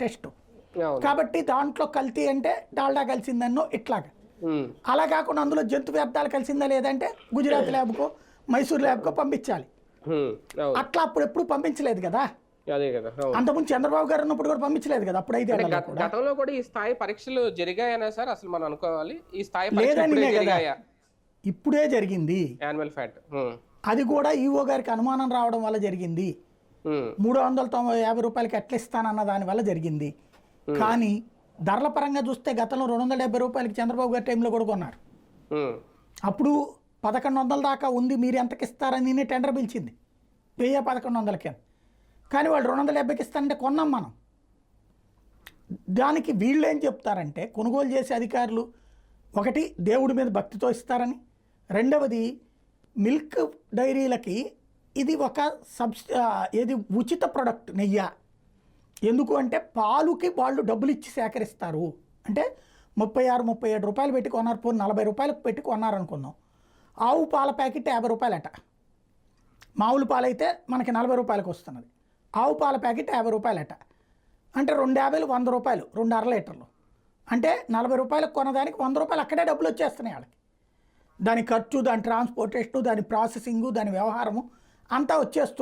Test. కాబట్టి దాంట్లో కల్తీ అంటే డాల్డా కలిసిందన్నో ఇట్లాగా. అలా కాకుండా అందులో జంతు వ్యర్థాలు కలిసిందా లేదంటే గుజరాత్ ల్యాబ్కో మైసూర్ ల్యాబ్కో పంపించాలి. అట్లా అప్పుడు ఎప్పుడు పంపించలేదు కదా? అదే కదా అవును. అంతకుముందు చంద్రబాబు గారు ఉన్నప్పుడు కూడా పంపించలేదు కదా? అప్పుడు కూడా. గతంలో కూడా ఈ స్థాయి పరీక్షలు జరిగాయనా సార్? అసలు మనం అనుకోవాలి ఈ స్థాయి ఇప్పుడే కదా. ఇప్పుడే జరిగింది. యాన్యువల్ ఫ్యాట్ ఉమ్, అది కూడా ఈఓ గారికి అనుమానం రావడం వల్ల జరిగింది. మూడు వందల తొంభై యాభై రూపాయలకి ఎట్లా ఇస్తానన్న దాని వల్ల జరిగింది. కానీ ధరల పరంగా చూస్తే గతంలో రెండు వందల డెబ్బై రూపాయలకి చంద్రబాబు గారి టైంలో కూడా కొన్నారు. అప్పుడు పదకొండు వందల దాకా ఉంది మీరు ఎంతకి ఇస్తారని టెండర్ పిలిచింది. వెయ్యి పదకొండు వందలకి. కానీ వాళ్ళు రెండు వందల డెబ్బైకి ఇస్తారంటే కొన్నాం మనం. దానికి వీళ్ళు ఏం చెప్తారంటే కొనుగోలు చేసే అధికారులు ఒకటి దేవుడి మీద భక్తితో ఇస్తారని రెండవది మిల్క్ డైరీలకి ఇది ఒక సబ్స్ ఇది ఉచిత ప్రొడక్ట్ నెయ్య. ఎందుకు అంటే పాలుకి వాళ్ళు డబ్బులు ఇచ్చి సేకరిస్తారు. అంటే ముప్పై ఆరు ముప్పై ఏడు రూపాయలు పెట్టి కొన్నారు పోనీ నలభై రూపాయలకు పెట్టి కొన్నారనుకుందాం ఆవు పాల ప్యాకెట్ యాభై రూపాయలట. మామూలు పాలైతే మనకి నలభై రూపాయలకు వస్తున్నది. ఆవు పాల ప్యాకెట్ యాభై రూపాయలట. అంటే రెండు యాభైలు వంద రూపాయలు రెండు అర లీటర్లు. అంటే నలభై రూపాయలకు కొనదానికి వంద రూపాయలు అక్కడే డబ్బులు వచ్చేస్తున్నాయి వాళ్ళకి. దాని ఖర్చు దాని ట్రాన్స్పోర్టేషన్ దాని ప్రాసెసింగు దాని వ్యవహారము అంతా వచ్చేస్తుంది